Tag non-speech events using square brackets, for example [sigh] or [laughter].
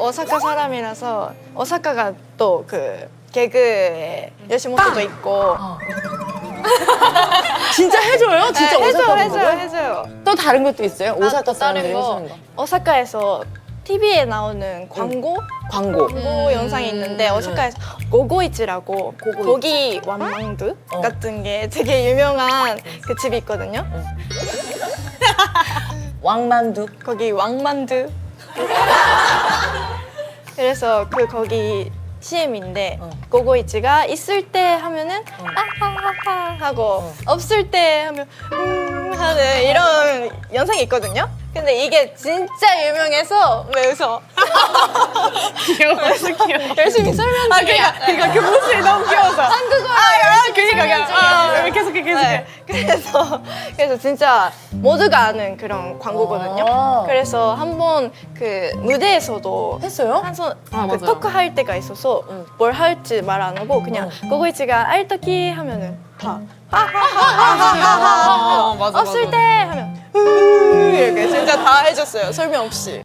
오사카 사람이라서 오사카가 또 그 개그에 요시모토도 있고 진짜 해줘요? 진짜 네, 해줘요 오사카 해줘요 분들은? 해줘요 또 다른 것도 있어요? 오사카 아, 또 다른 사람들이 해주는 거. 오사카에서 TV에 나오는 광고 광고. 광고 영상이 있는데 오사카에서 고고이치라고 고고이치. 고기 완망두 어. 같은 게 되게 유명한 그 집이 있거든요. [laughs] 왕만두. 거기 왕만두. [laughs] 그래서 그 거기 CM인데 어. 고고이치가 있을 때 하면은 아하하하 하고 어. 없을 때 하면 음 하는 이런 영상이 있거든요. 근데 이게 진짜 유명해서 왜 웃어? [laughs] 귀여워. 귀여워. 열심히 설명 아, 중이야. 그러니까, 그러니까 그 모습 계속해, 계속해. 네. 그래서 그래서 진짜 모두가 아는 그런 광고거든요. 아. 그래서 한번 그 무대에서도 했어요? 한손 아, 그 맞아요. 토크 할 때가 있어서 응. 뭘 할지 말 안 하고 그냥 어. 고고이치가 알토키 하면은 다 아, 맞아, 없을 맞아. 때 하면 으 이렇게 진짜 다 해줬어요 설명 없이